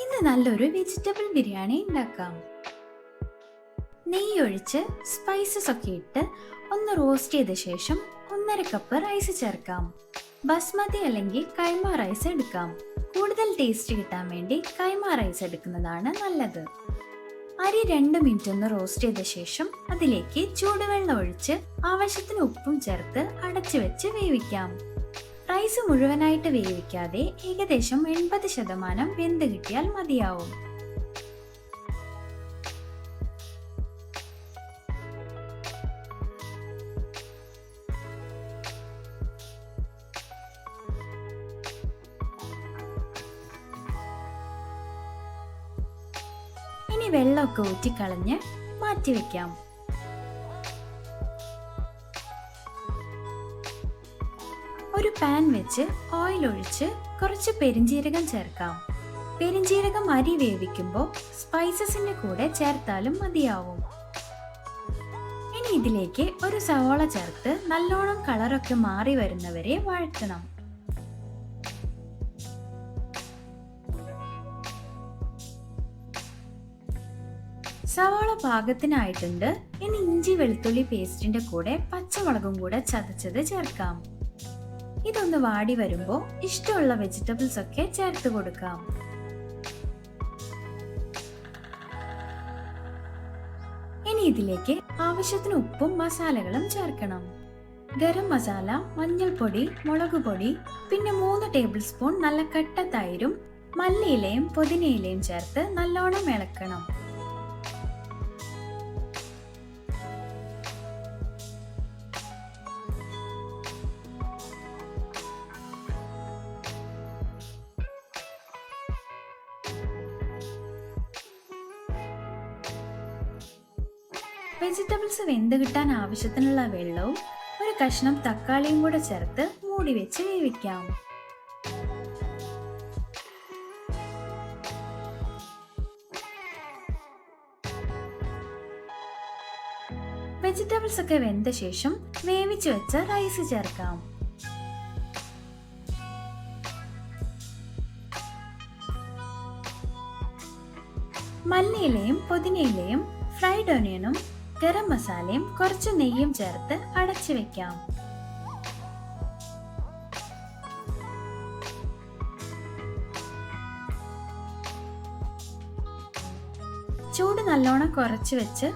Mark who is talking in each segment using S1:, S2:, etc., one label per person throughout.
S1: ഇന്ന് നല്ലൊരു വെജിറ്റബിൾ ബിരിയാണി ഉണ്ടാക്കാം. നെയ്യൊഴിച്ച് സ്പൈസസ് ഒക്കെ ഇട്ട് ഒന്ന് റോസ്റ്റ് ചെയ്ത ശേഷം ഒന്നര കപ്പ് റൈസ് ചേർക്കാം. ബസ്മതി അല്ലെങ്കിൽ കൈമ റൈസ് എടുക്കാം. കൂടുതൽ ടേസ്റ്റ് കിട്ടാൻ വേണ്ടി കൈമ റൈസ് എടുക്കുന്നതാണ് നല്ലത്. അരി രണ്ട് മിനിറ്റ് ഒന്ന് റോസ്റ്റ് ചെയ്ത ശേഷം അതിലേക്ക് ചൂടുവെള്ളം ഒഴിച്ച് ആവശ്യത്തിന് ഉപ്പും ചേർത്ത് അടച്ചു വെച്ച് വേവിക്കാം. റൈസ് മുഴുവനായിട്ട് വേവിക്കാതെ ഏകദേശം എൺപത് ശതമാനം വെന്ത് കിട്ടിയാൽ മതിയാവും. ഇനി വെള്ളമൊക്കെ ഊറ്റിക്കളഞ്ഞ് മാറ്റിവെക്കാം. ഒരു പാൻ വെച്ച് ഓയിൽ ഒഴിച്ച് കുറച്ച് പെരിഞ്ജീരകം ചേർക്കാം. പെരിഞ്ജീരകം അരി വേവിക്കുമ്പോൾ സ്പൈസസിന്റെ കൂടെ ചേർത്താലും മതിയാവും. ഇനി ഇതിലേക്ക് ഒരു സവോള ചേർത്ത് നല്ലോണം കളറൊക്കെ മാറി വരുന്നവരെ വഴറ്റണം. സവാള പാകത്തിനായിട്ടുണ്ട്. ഇനി ഇഞ്ചി വെളുത്തുള്ളി പേസ്റ്റിന്റെ കൂടെ പച്ചമുളകും കൂടെ ചതച്ചത് ചേർക്കാം. ഇതൊന്ന് വാടി വരുമ്പോൾ ഇഷ്ടമുള്ള വെജിറ്റബിൾസ് ഒക്കെ ചേർത്ത് കൊടുക്കാം. ഇനി ഇതിലേക്ക് ആവശ്യത്തിന് ഉപ്പും മസാലകളും ചേർക്കണം. ഗരം മസാല മഞ്ഞൾപ്പൊടി മുളക് പൊടി പിന്നെ മൂന്ന് ടേബിൾ സ്പൂൺ നല്ല കട്ട തൈരും മല്ലിയിലയും പുതിനയിലയും ചേർത്ത് നല്ലോണം ഇളക്കണം. വെജിറ്റബിൾസ് വെന്ത് കിട്ടാൻ ആവശ്യത്തിനുള്ള വെള്ളവും ഒരു കഷ്ണം തക്കാളിയും കൂടെ ചേർത്ത് മൂടി വെച്ച് വേവിക്കാം. വെജിറ്റബിൾസ് ഒക്കെ വെന്ത ശേഷം വേവിച്ച് വെച്ച റൈസ് ചേർക്കാം. മല്ലിയിലയും പുതിനയിലയും ഫ്രൈഡ് ഓനിയനും ഗരം മസാലയും കുറച്ച് നെയ്യും ചേർത്ത് അടച്ചു വെക്കാം. ചൂട് നല്ലോണം കുറച്ച് വെച്ച്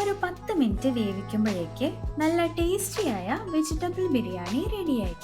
S1: ഒരു പത്ത് മിനിറ്റ് വേവിക്കുമ്പോഴേക്ക് നല്ല ടേസ്റ്റിയായ വെജിറ്റബിൾ ബിരിയാണി റെഡിയായി.